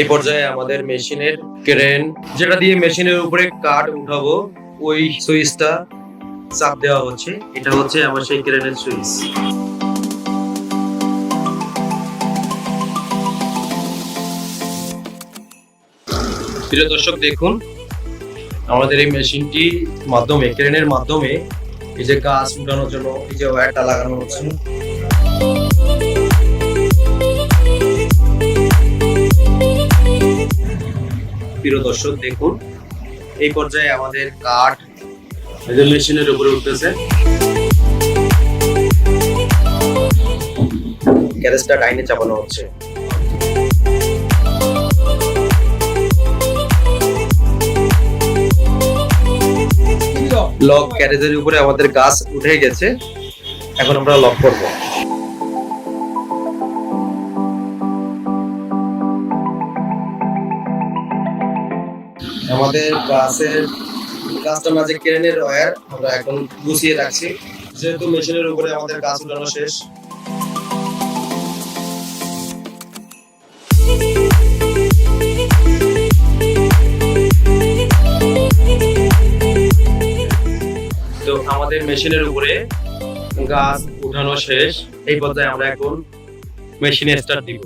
এই পর্যায়ে আমাদের মেশিনের ক্রেন, যেটা দিয়ে মেশিনের উপরে কাঠ উঠাবো, ওই সুইচটা চাপ দেওয়া হচ্ছে। এটা হচ্ছে আমার সেই ক্রেনের সুইচ। প্রিয় দর্শক, দেখুন, আমাদের এই মেশিনটি মাধ্যমে, ক্রেনের মাধ্যমে এই যে গাছ উঠানোর জন্য, এই যে ওয়্যারটা লাগানো হচ্ছে। প্রিয় দর্শক, দেখুন, এই পর্যায়ে আমাদের কাঠ মেশিনের উপরে উঠতেছে। গ্যারেজটা ডাইনে চাপানো হচ্ছে। লক গ্যারেজের উপরে আমাদের গাছ উঠে গেছে। এখন আমরা লক করব। আমাদের গাছের গাছটার মাঝে ক্রেনের ওয়্যার আমরা এখন গুছিয়ে রাখছি। যেহেতু মেশিনের উপরে আমাদের গাছ উঠানো শেষ। তো আমাদের মেশিনের উপরে গাছ উঠানো শেষ। এই পর্যায়ে আমরা এখন মেশিনে স্টার্ট দিব।